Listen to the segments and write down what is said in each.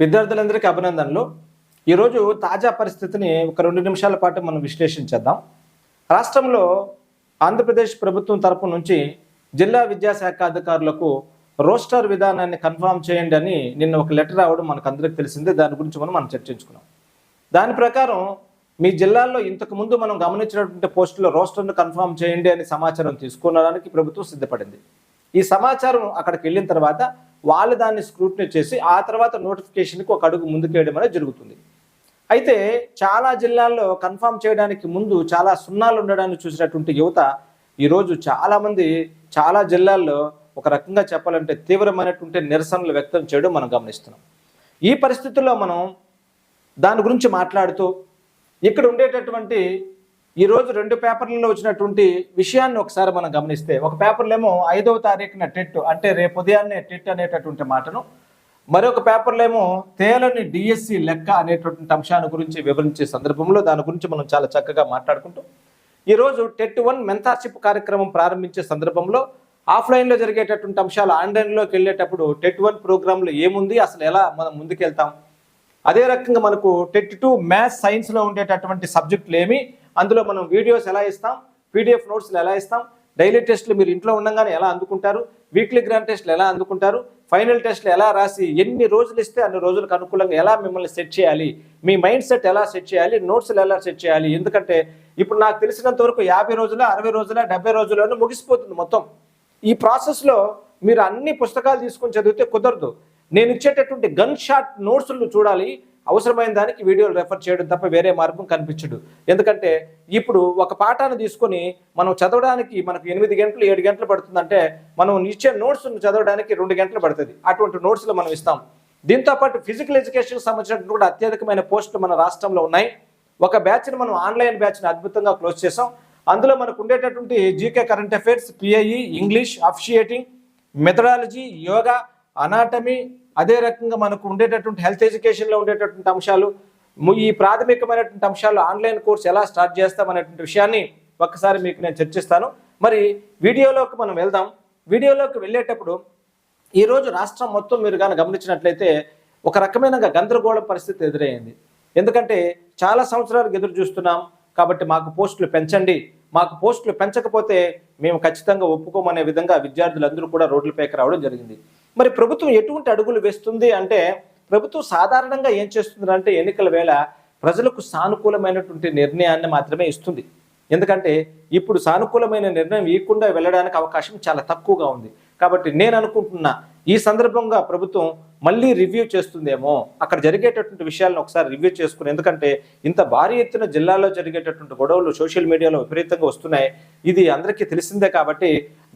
విద్యార్థులందరికీ అభినందనలు. ఈరోజు తాజా పరిస్థితిని ఒక రెండు నిమిషాల పాటు మనం విశ్లేషించేద్దాం. రాష్ట్రంలో ఆంధ్రప్రదేశ్ ప్రభుత్వం తరపు నుంచి జిల్లా విద్యాశాఖ అధికారులకు రోస్టర్ విధానాన్ని కన్ఫామ్ చేయండి అని నిన్న ఒక లెటర్ రావడం మనకు అందరికీ తెలిసిందే. దాని గురించి మనం మనం చర్చించుకున్నాం. దాని ప్రకారం మీ జిల్లాల్లో ఇంతకు ముందు మనం గమనించినటువంటి పోస్టులో రోస్టర్ను కన్ఫామ్ చేయండి అని సమాచారం తీసుకునడానికి ప్రభుత్వం సిద్ధపడింది. ఈ సమాచారం అక్కడికి వెళ్ళిన తర్వాత వాళ్ళు దాన్ని స్క్రూట్ని చేసి ఆ తర్వాత నోటిఫికేషన్కి ఒక అడుగు ముందుకేయడం అనేది జరుగుతుంది. అయితే చాలా జిల్లాల్లో కన్ఫామ్ చేయడానికి ముందు చాలా సున్నాలు ఉండడాన్ని చూసినటువంటి యువత ఈరోజు చాలామంది చాలా జిల్లాల్లో ఒక రకంగా చెప్పాలంటే తీవ్రమైనటువంటి నిరసనలు వ్యక్తం చేయడం మనం గమనిస్తున్నాం. ఈ పరిస్థితుల్లో మనం దాని గురించి మాట్లాడుతూ ఇక్కడ ఉండేటటువంటి ఈరోజు రెండు పేపర్లలో వచ్చినటువంటి విషయాన్ని ఒకసారి మనం గమనిస్తే ఒక పేపర్లో ఏమో ఐదవ తారీఖున టెట్ అంటే రేపు ఉదయాన్నే టెట్ అనేటటువంటి మాటను మరొక పేపర్లో ఏమో తేలని డిఎస్సి లెక్క అనేటటువంటి అంశాన్ని గురించి వివరించే సందర్భంలో దాని గురించి మనం చాలా చక్కగా మాట్లాడుకుంటూ ఈరోజు టెట్ వన్ మెంతార్షిప్ కార్యక్రమం ప్రారంభించే సందర్భంలో ఆఫ్లైన్లో జరిగేటటువంటి అంశాలు ఆన్లైన్లోకి వెళ్ళేటప్పుడు టెట్ వన్ ప్రోగ్రాంలో ఏముంది అసలు ఎలా మనం ముందుకెళ్తాం? అదే రకంగా మనకు టెట్ టూ మ్యాథ్స్ సైన్స్లో ఉండేటటువంటి సబ్జెక్టులు ఏమి అందులో మనం వీడియోస్ ఎలా ఇస్తాం? పీడిఎఫ్ నోట్స్లు ఎలా ఇస్తాం? డైలీ టెస్ట్లు మీరు ఇంట్లో ఉండగానే ఎలా అందుకుంటారు? వీక్లీ గ్రాండ్ టెస్ట్లు ఎలా అందుకుంటారు? ఫైనల్ టెస్ట్లు ఎలా రాసి ఎన్ని రోజులు ఇస్తే అన్ని రోజులకు అనుకూలంగా ఎలా మిమ్మల్ని సెట్ చేయాలి? మీ మైండ్ సెట్ ఎలా సెట్ చేయాలి? నోట్స్లు ఎలా సెట్ చేయాలి? ఎందుకంటే ఇప్పుడు నాకు తెలిసినంత వరకు యాభై రోజుల అరవై రోజుల డెబ్బై రోజుల్లోనే ముగిసిపోతుంది మొత్తం. ఈ ప్రాసెస్లో మీరు అన్ని పుస్తకాలు తీసుకొని చదివితే కుదరదు. నేను ఇచ్చేటటువంటి గన్ షాట్ నోట్స్లు చూడాలి. అవసరమైన దానికి వీడియోలు రెఫర్ చేయడం తప్ప వేరే మార్గం కనిపించడు ఎందుకంటే ఇప్పుడు ఒక పాఠాన్ని తీసుకొని మనం చదవడానికి మనకు ఎనిమిది గంటలు ఏడు గంటలు పడుతుందంటే మనం ఇచ్చే నోట్స్ చదవడానికి రెండు గంటలు పడుతుంది. అటువంటి నోట్స్లు మనం ఇస్తాం. దీంతో పాటు ఫిజికల్ ఎడ్యుకేషన్కి సంబంధించినటువంటి కూడా అత్యధికమైన పోస్టులు మన రాష్ట్రంలో ఉన్నాయి. ఒక బ్యాచ్ని మనం ఆన్లైన్ బ్యాచ్ని అద్భుతంగా క్లోజ్ చేసాం అందులో మనకు ఉండేటటువంటి GK current affairs PIE English officiating methodology yoga anatomy అదే రకంగా మనకు ఉండేటటువంటి హెల్త్ ఎడ్యుకేషన్లో ఉండేటటువంటి అంశాలు ఈ ప్రాథమికమైనటువంటి అంశాలు ఆన్లైన్ కోర్స్ ఎలా స్టార్ట్ చేస్తాం అనేటువంటి విషయాన్ని ఒక్కసారి మీకు నేను చర్చిస్తాను. మరి వీడియోలోకి మనం వెళ్దాం. వీడియోలోకి వెళ్ళేటప్పుడు ఈరోజు రాష్ట్రం మొత్తం మీరు కానీ గమనించినట్లయితే ఒక రకమైన గందరగోళం పరిస్థితి ఎదురైంది. ఎందుకంటే చాలా సంవత్సరాలకు ఎదురు చూస్తున్నాం కాబట్టి మాకు పోస్టులు పెంచండి. మాకు పోస్టులు పెంచకపోతే మేము ఖచ్చితంగా ఒప్పుకోమనే విధంగా విద్యార్థులందరూ కూడా రోడ్లపైకి రావడం జరిగింది. మరి ప్రభుత్వం ఎటువంటి అడుగులు వేస్తుంది అంటే ప్రభుత్వం సాధారణంగా ఏం చేస్తుంది అంటే ఎన్నికల వేళ ప్రజలకు సానుకూలమైనటువంటి నిర్ణయాన్ని మాత్రమే ఇస్తుంది. ఎందుకంటే ఇప్పుడు సానుకూలమైన నిర్ణయం ఇవ్వకుండా వెళ్ళడానికి అవకాశం చాలా తక్కువగా ఉంది. కాబట్టి నేను అనుకుంటున్నా ఈ సందర్భంగా ప్రభుత్వం మళ్ళీ రివ్యూ చేస్తుందేమో అక్కడ జరిగేటటువంటి విషయాలను ఒకసారి రివ్యూ చేసుకుని ఎందుకంటే ఇంత భారీ ఎత్తున జిల్లాలో జరిగేటటువంటి గొడవలు సోషల్ మీడియాలో విపరీతంగా వస్తున్నాయి. ఇది అందరికీ తెలిసిందే కాబట్టి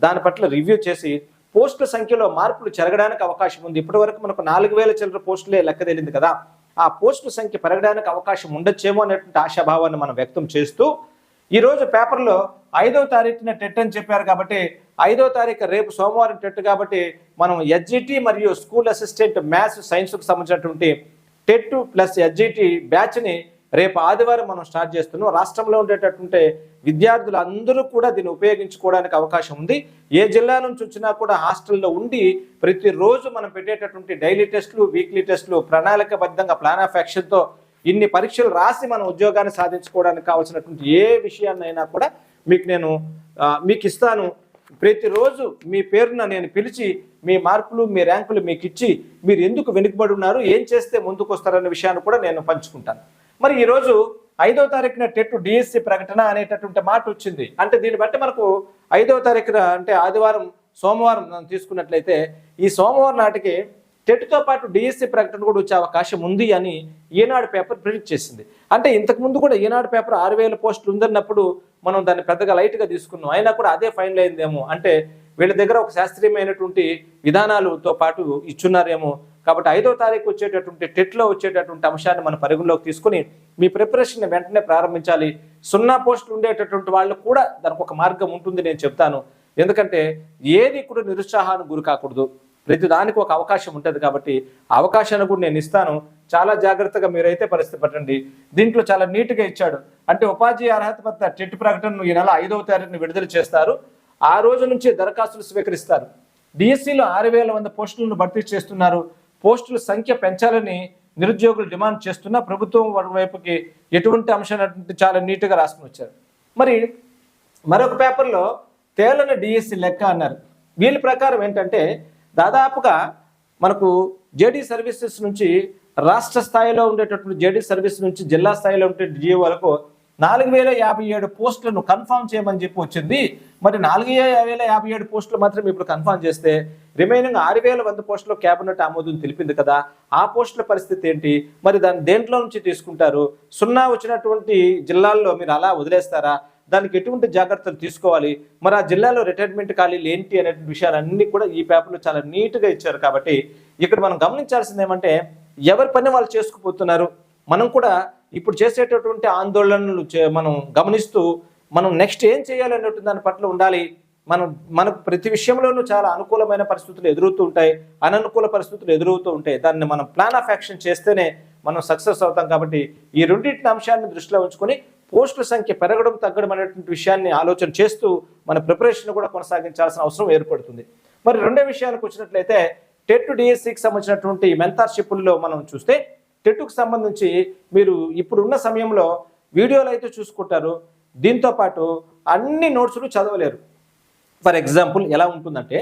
దాని పట్ల రివ్యూ చేసి పోస్టుల సంఖ్యలో మార్పులు జరగడానికి అవకాశం ఉంది. ఇప్పటి వరకు మనకు నాలుగు వేల చిల్లర పోస్టులే లెక్క తేలింది కదా. ఆ పోస్టుల సంఖ్య పెరగడానికి అవకాశం ఉండొచ్చేమో అనేటువంటి ఆశాభావాన్ని మనం వ్యక్తం చేస్తూ ఈరోజు పేపర్లో ఐదవ తారీఖున టెట్ అని చెప్పారు కాబట్టి ఐదవ తారీఖు రేపు సోమవారం టెట్ కాబట్టి మనం ఎస్జిటి మరియు స్కూల్ అసిస్టెంట్ మ్యాథ్స్ సైన్స్కు సంబంధించినటువంటి టెట్ ప్లస్ ఎస్జిటి బ్యాచ్ని రేపు ఆదివారం మనం స్టార్ట్ చేస్తున్నాం. రాష్ట్రంలో ఉండేటటువంటి విద్యార్థులు అందరూ కూడా దీన్ని ఉపయోగించుకోవడానికి అవకాశం ఉంది. ఏ జిల్లా నుంచి వచ్చినా కూడా హాస్టల్లో ఉండి ప్రతిరోజు మనం పెట్టేటటువంటి డైలీ టెస్టులు వీక్లీ టెస్టులు ప్రణాళికబద్ధంగా ప్లాన్ ఆఫ్ యాక్షన్తో ఇన్ని పరీక్షలు రాసి మన ఉద్యోగాన్ని సాధించుకోవడానికి కావాల్సినటువంటి ఏ విషయాన్నైనా కూడా మీకు నేను మీకు ఇస్తాను. ప్రతిరోజు మీ పేరున నేను పిలిచి మీ మార్కులు మీ ర్యాంకులు మీకు ఇచ్చి మీరు ఎందుకు వెనుకబడి ఉన్నారు ఏం చేస్తే ముందుకు వస్తారనే విషయాన్ని కూడా నేను పంచుకుంటాను. మరి ఈరోజు ఐదో తారీఖున టెట్ డిఎస్సి ప్రకటన అనేటటువంటి మాట వచ్చింది. అంటే దీన్ని బట్టి మనకు ఐదవ తారీఖున అంటే ఆదివారం సోమవారం మనం తీసుకున్నట్లయితే ఈ సోమవారం నాటికి టెట్తో పాటు డిఎస్సి ప్రకటన కూడా వచ్చే అవకాశం ఉంది అని ఈనాడు పేపర్ ప్రింట్ చేసింది. అంటే ఇంతకు ముందు కూడా ఈనాడు పేపర్ ఆరు వేల పోస్టులు ఉందన్నప్పుడు మనం దాన్ని పెద్దగా లైట్గా తీసుకున్నాం. అయినా కూడా అదే ఫైనల్ అయిందేమో. అంటే వీళ్ళ దగ్గర ఒక శాస్త్రీయమైనటువంటి విధానాలతో పాటు ఇచ్చున్నారేమో కాబట్టి ఐదో తారీఖు వచ్చేటటువంటి టెట్లో వచ్చేటటువంటి అంశాన్ని మనం పరిగణలోకి తీసుకుని మీ ప్రిపరేషన్ వెంటనే ప్రారంభించాలి. సున్నా పోస్టులు ఉండేటటువంటి వాళ్ళు కూడా దానికి ఒక మార్గం ఉంటుంది నేను చెప్తాను. ఎందుకంటే ఏది కూడా నిరుత్సాహానికి గురి కాకూడదు. ప్రతి దానికి ఒక అవకాశం ఉంటుంది కాబట్టి అవకాశాన్ని కూడా నేను ఇస్తాను. చాలా జాగ్రత్తగా మీరైతే పరిస్థితి పట్టండి. దీంట్లో చాలా నీట్గా ఇచ్చాడు. అంటే ఉపాధ్యాయ అర్హత పత్ర టెట్ ప్రకటనను ఈ నెల ఐదవ తారీఖున విడుదల చేస్తారు. ఆ రోజు నుంచి దరఖాస్తులు స్వీకరిస్తారు. డిఎస్సిలో ఆరు వేల వంద పోస్టులను భర్తీ చేస్తున్నారు. పోస్టుల సంఖ్య పెంచాలని నిరుద్యోగులు డిమాండ్ చేస్తున్నా ప్రభుత్వం వారి వైపుకి ఎటువంటి అంశం చాలా నీట్గా రాసుకుని వచ్చారు. మరి మరొక పేపర్లో తేలని డిఎస్సి లెక్క అన్నారు. వీళ్ళ ప్రకారం ఏంటంటే దాదాపుగా మనకు జేడీ సర్వీసెస్ నుంచి రాష్ట్ర స్థాయిలో ఉండేటటువంటి జేడీ సర్వీస్ నుంచి జిల్లా స్థాయిలో ఉండే డిఓ వరకు నాలుగు వేల యాభై ఏడు పోస్టులను కన్ఫర్మ్ చేయమని చెప్పి వచ్చింది. మరి నాలుగు వేల యాభై ఏడు పోస్టులు మాత్రం ఇప్పుడు కన్ఫామ్ చేస్తే రిమైనింగ్ ఆరు వేల వంద పోస్టులు కేబినెట్ ఆమోదం తెలిపింది కదా. ఆ పోస్టుల పరిస్థితి ఏంటి? మరి దాన్ని దేంట్లో నుంచి తీసుకుంటారు? సున్నా వచ్చినటువంటి జిల్లాల్లో మీరు అలా వదిలేస్తారా? దానికి ఎటువంటి జాగ్రత్తలు తీసుకోవాలి? మరి ఆ జిల్లాలో రిటైర్మెంట్ ఖాళీలు ఏంటి అనే విషయాలన్నీ కూడా ఈ పేపర్లో చాలా నీట్గా ఇచ్చారు కాబట్టి ఇక్కడ మనం గమనించాల్సింది ఏమంటే ఎవరి పని వాళ్ళు చేసుకుపోతున్నారు? మనం కూడా ఇప్పుడు చేసేటటువంటి ఆందోళనలు చే- మనం గమనిస్తూ మనం నెక్స్ట్ ఏం చేయాలి అనేటువంటి దాని పట్ల ఉండాలి. మనం మనకు ప్రతి విషయంలోనూ చాలా అనుకూలమైన పరిస్థితులు ఎదురవుతూ ఉంటాయి అననుకూల పరిస్థితులు ఎదురవుతూ ఉంటాయి. దాన్ని మనం ప్లాన్ ఆఫ్ యాక్షన్ చేస్తేనే మనం సక్సెస్ అవుతాం కాబట్టి ఈ రెండింటి అంశాన్ని దృష్టిలో ఉంచుకొని పోస్టుల సంఖ్య పెరగడం తగ్గడం అనేటువంటి విషయాన్ని ఆలోచన చేస్తూ మన ప్రిపరేషన్ కూడా కొనసాగించాల్సిన అవసరం ఏర్పడుతుంది. మరి రెండో విషయానికి వచ్చినట్లయితే టెట్ డిఎస్సికి సంబంధించినటువంటి మెంతార్షిప్లో మనం చూస్తే టెట్కు సంబంధించి మీరు ఇప్పుడున్న సమయంలో వీడియోలు అయితే చూసుకుంటారు. దీంతో పాటు అన్ని నోట్స్లు చదవలేరు. ఫర్ ఎగ్జాంపుల్ ఎలా ఉంటుందంటే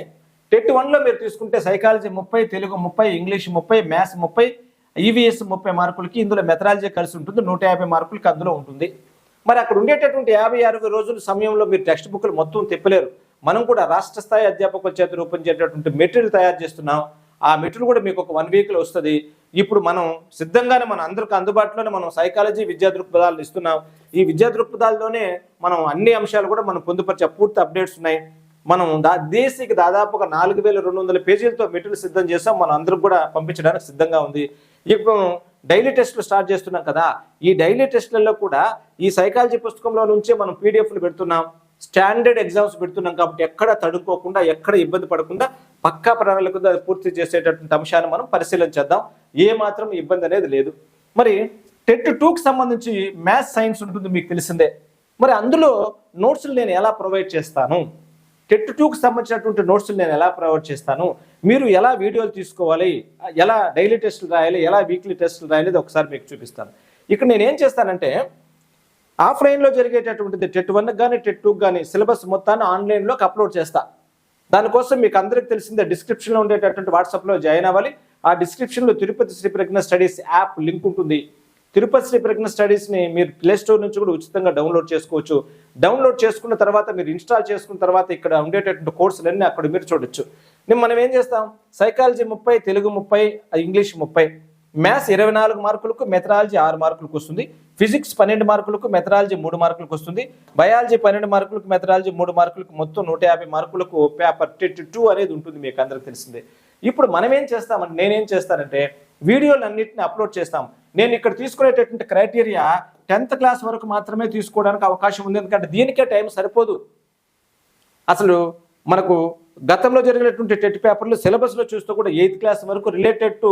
టెట్ వన్లో మీరు తీసుకుంటే సైకాలజీ ముప్పై తెలుగు ముప్పై ఇంగ్లీష్ ముప్పై మ్యాథ్స్ ముప్పై ఈవీఎస్ ముప్పై మార్కులకి ఇందులో మెథడాలజీ కలిసి ఉంటుంది. నూట యాభై మార్కులకి అందులో ఉంటుంది. మరి అక్కడ ఉండేటటువంటి యాభై అరవై రోజుల సమయంలో మీరు టెక్స్ట్ బుక్లు మొత్తం తిప్పలేరు. మనం కూడా రాష్ట్ర స్థాయి అధ్యాపకుల చేత చేసేటటువంటి మెటీరియల్ తయారు చేస్తున్నాం. ఆ మెటీరియల్ కూడా మీకు ఒక వన్ వీక్లో వస్తుంది. ఇప్పుడు మనం సిద్ధంగానే మన అందరికి అందుబాటులోనే మనం సైకాలజీ విద్యా దృక్పథాలను ఇస్తున్నాం. ఈ విద్యా దృక్పథాల్లోనే మనం అన్ని అంశాలు కూడా మనం పొందుపరిచే పూర్తి అప్డేట్స్ ఉన్నాయి. మనం దా దేశీకి దాదాపుగా నాలుగు వేల రెండు వందల పేజీలతో మెటీరియల్ సిద్ధం చేసాం మనం అందరికి కూడా పంపించడానికి సిద్ధంగా ఉంది. ఇప్పుడు డైలీ టెస్ట్లు స్టార్ట్ చేస్తున్నాం కదా. ఈ డైలీ టెస్ట్లలో కూడా ఈ సైకాలజీ పుస్తకంలో నుంచే మనం పీడిఎఫ్లు పెడుతున్నాం. స్టాండర్డ్ ఎగ్జామ్స్ పెడుతున్నాం కాబట్టి ఎక్కడ తడుకోకుండా ఎక్కడ ఇబ్బంది పడకుండా పక్కా ప్రణాళిక పూర్తి చేసేటటువంటి అంశాన్ని మనం పరిశీలన చేద్దాం. ఏ మాత్రం ఇబ్బంది అనేది లేదు. మరి టెట్ టూకి సంబంధించి మ్యాథ్స్ సైన్స్ ఉంటుంది మీకు తెలిసిందే. మరి అందులో నోట్స్లు నేను ఎలా ప్రొవైడ్ చేస్తాను? టెట్ టూకి సంబంధించినటువంటి నోట్స్లు నేను ఎలా ప్రొవైడ్ చేస్తాను? మీరు ఎలా వీడియోలు తీసుకోవాలి? ఎలా డైలీ టెస్టులు రాయాలి? ఎలా వీక్లీ టెస్టులు రాయాలి ఒకసారి మీకు చూపిస్తాను. ఇక్కడ నేను ఏం చేస్తానంటే ఆఫ్లైన్లో జరిగేటటువంటిది టెట్ వన్కి కానీ టెట్ టూకి కానీ సిలబస్ మొత్తాన్ని ఆన్లైన్లోకి అప్లోడ్ చేస్తా. దానికోసం మీకు అందరికి తెలిసిందే డిస్క్రిప్షన్లో ఉండేటటువంటి వాట్సాప్లో జాయిన్ అవ్వాలి. ఆ డిస్క్రిప్షన్లో Tirupati Shri Pragna studies app link ఉంటుంది. తిరుపతి శ్రీ ప్రజ్ఞ స్టడీస్ని మీరు ప్లే స్టోర్ నుంచి కూడా ఉచితంగా డౌన్లోడ్ చేసుకోవచ్చు. డౌన్లోడ్ చేసుకున్న తర్వాత మీరు ఇన్స్టాల్ చేసుకున్న తర్వాత ఇక్కడ ఉండేటటువంటి కోర్సులన్నీ అక్కడ మీరు చూడొచ్చు. నేను మనం ఏం చేస్తాం? సైకాలజీ ముప్పై తెలుగు ముప్పై ఇంగ్లీష్ ముప్పై. మ్యాథ్స్ ఇరవై నాలుగు మార్కులకు మెథడాలజీ ఆరు మార్కులకు వస్తుంది. ఫిజిక్స్ పన్నెండు మార్కులకు మెథడాలజీ మూడు మార్కులకు వస్తుంది. బయాలజీ పన్నెండు మార్కులకు మెథడాలజీ మూడు మార్కులకు మొత్తం నూట యాభై మార్కులకు పేపర్ టెట్ టూ అనేది ఉంటుంది మీకు అందరికి తెలిసిందే. ఇప్పుడు మనం ఏం చేస్తామంటే నేనేం చేస్తానంటే వీడియోలు అన్నింటిని అప్లోడ్ చేస్తాం. నేను ఇక్కడ తీసుకునేటటువంటి క్రైటీరియా టెన్త్ క్లాస్ వరకు మాత్రమే తీసుకోవడానికి అవకాశం ఉంది. ఎందుకంటే దీనికే టైం సరిపోదు. అసలు మనకు గతంలో జరిగినటువంటి టెట్ పేపర్లు సిలబస్లో చూస్తూ కూడా ఎయిత్ క్లాస్ వరకు related to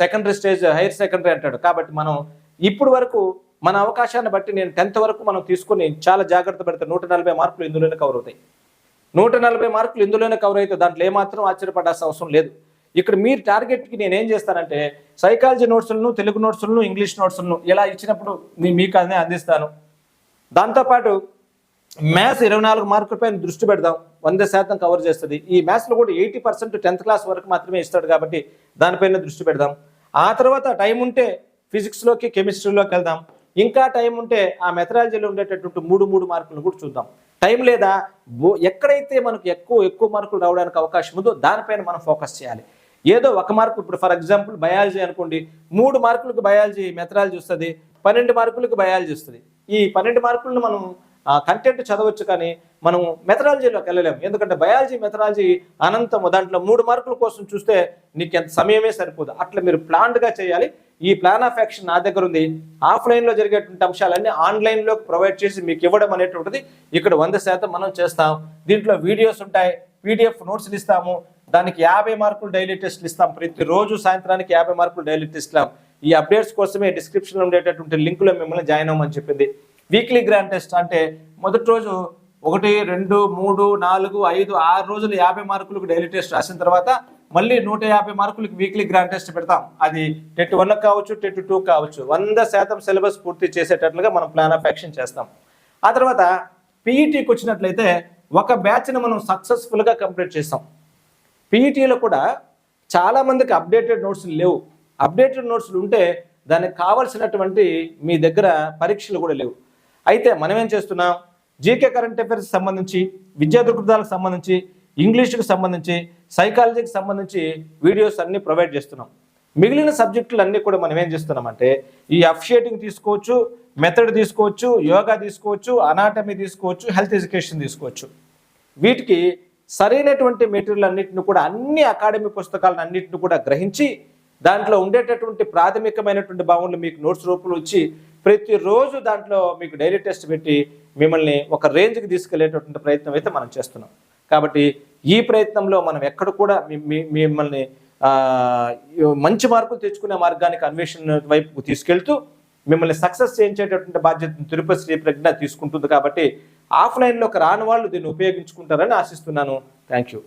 secondary stage higher secondary అంటాడు. కాబట్టి మనం ఇప్పుడు వరకు మన అవకాశాన్ని బట్టి నేను టెన్త్ వరకు మనం తీసుకొని చాలా జాగ్రత్త పెడితే నూట నలభై మార్కులు ఇందులోనే కవర్ అవుతాయి. నూట నలభై మార్కులు ఇందులోనే కవర్ అయితే దాంట్లో ఏమాత్రం ఆశ్చర్యపడాల్సిన అవసరం లేదు. ఇక్కడ మీరు టార్గెట్కి నేను ఏం చేస్తానంటే సైకాలజీ నోట్స్లను తెలుగు నోట్స్లను ఇంగ్లీష్ నోట్స్లను ఇలా ఇచ్చినప్పుడు మీకు అదే అందిస్తాను. దాంతోపాటు మ్యాథ్స్ ఇరవై నాలుగు మార్కులపై దృష్టి పెడదాం. వంద శాతం కవర్ చేస్తుంది. ఈ మ్యాథ్స్లో కూడా ఎయిటీ పర్సెంట్ టెన్త్ క్లాస్ వరకు మాత్రమే ఇస్తాడు కాబట్టి దానిపైన దృష్టి పెడదాం. ఆ తర్వాత టైం ఉంటే ఫిజిక్స్లోకి కెమిస్ట్రీలోకి వెళ్దాం. ఇంకా టైం ఉంటే ఆ మెథడాలజీలో ఉండేటటువంటి మూడు మూడు మార్కులు కూడా చూద్దాం. టైం లేదా? ఎక్కడైతే మనకు ఎక్కువ ఎక్కువ మార్కులు రావడానికి అవకాశం ఉందో దానిపైన మనం ఫోకస్ చేయాలి. ఏదో ఒక మార్కు. ఇప్పుడు ఫర్ ఎగ్జాంపుల్ బయాలజీ అనుకోండి మూడు మార్కులకు బయాలజీ మెథడాలజీ వస్తుంది పన్నెండు మార్కులకు బయాలజీ వస్తుంది. ఈ పన్నెండు మార్కులను మనం కంటెంట్ చదవచ్చు కానీ మనం మెథడాలజీలోకి వెళ్ళలేము. ఎందుకంటే బయాలజీ మెథడాలజీ అనంతము. దాంట్లో మూడు మార్కుల కోసం చూస్తే నీకు ఎంత సమయమే సరిపోదు. అట్లా మీరు ప్లాన్డ్గా చేయాలి. ఈ ప్లాన్ ఆఫ్ యాక్షన్ నా దగ్గర ఉంది. ఆఫ్లైన్లో జరిగేటువంటి అంశాలన్నీ ఆన్లైన్లో ప్రొవైడ్ చేసి మీకు ఇవ్వడం అనేటువంటిది ఇక్కడ వంద శాతం మనం చేస్తాం. దీంట్లో వీడియోస్ ఉంటాయి. పీడిఎఫ్ నోట్స్లు ఇస్తాము. దానికి యాభై మార్కులు డైలీ టెస్ట్లు ఇస్తాం. ప్రతిరోజు సాయంత్రానికి యాభై మార్కులు డైలీ టెస్ట్ ఇస్తాం. ఈ అప్డేట్స్ కోసమే డిస్క్రిప్షన్లో ఉండేటటువంటి లింకులో మిమ్మల్ని జాయిన్ అవ్వమని చెప్పింది. వీక్లీ గ్రాండ్ టెస్ట్ అంటే మొదటి రోజు ఒకటి రెండు మూడు నాలుగు ఐదు ఆరు రోజులు యాభై మార్కులకు డైలీ టెస్ట్ రాసిన తర్వాత మళ్ళీ నూట యాభై మార్కులకు వీక్లీ గ్రాండ్ టెస్ట్ పెడతాం. అది టెట్ వన్ కావచ్చు టెట్ టూ కావచ్చు. వంద శాతం సిలబస్ పూర్తి చేసేటట్లుగా మనం ప్లాన్ ఆఫ్ యాక్షన్ చేస్తాం. ఆ తర్వాత పీఈటీకి వచ్చినట్లయితే ఒక బ్యాచ్ని మనం సక్సెస్ఫుల్గా కంప్లీట్ చేస్తాం. పీఈటీలో కూడా చాలామందికి అప్డేటెడ్ నోట్స్లు లేవు. అప్డేటెడ్ నోట్స్లు ఉంటే దానికి కావాల్సినటువంటి మీ దగ్గర పరీక్షలు కూడా లేవు. అయితే మనం ఏం చేస్తున్నాం? జీకే కరెంట్ అఫైర్స్ సంబంధించి విద్యా దృక్పథాలకు సంబంధించి ఇంగ్లీష్కి సంబంధించి సైకాలజీకి సంబంధించి వీడియోస్ అన్నీ ప్రొవైడ్ చేస్తున్నాం. మిగిలిన సబ్జెక్టులన్నీ కూడా మనం ఏం చేస్తున్నామంటే ఈ అఫిషియేటింగ్ తీసుకోవచ్చు మెథడ్ తీసుకోవచ్చు యోగా తీసుకోవచ్చు అనాటమీ తీసుకోవచ్చు హెల్త్ ఎడ్యుకేషన్ తీసుకోవచ్చు. వీటికి సరైనటువంటి మెటీరియల్ అన్నింటిని కూడా అన్ని అకాడమీ పుస్తకాలను అన్నింటిని కూడా గ్రహించి దాంట్లో ఉండేటటువంటి ప్రాథమికమైనటువంటి భావనలు మీకు నోట్స్ రూపంలో వచ్చి ప్రతిరోజు దాంట్లో మీకు డైలీ టెస్ట్ పెట్టి మిమ్మల్ని ఒక రేంజ్కి తీసుకెళ్ళేటటువంటి ప్రయత్నం అయితే మనం చేస్తున్నాం. కాబట్టి ఈ ప్రయత్నంలో మనం ఎక్కడ కూడా మిమ్మల్ని మంచి మార్కులు తెచ్చుకునే మార్గానికి అన్వేషణ వైపు తీసుకెళ్తూ మిమ్మల్ని సక్సెస్ చేయించేటటువంటి బాధ్యతను తిరుపతి శ్రీ ప్రజ్ఞ తీసుకుంటుంది కాబట్టి ఆఫ్లైన్లోకి రాని వాళ్ళు దీన్ని ఉపయోగించుకుంటారని ఆశిస్తున్నాను. Thank you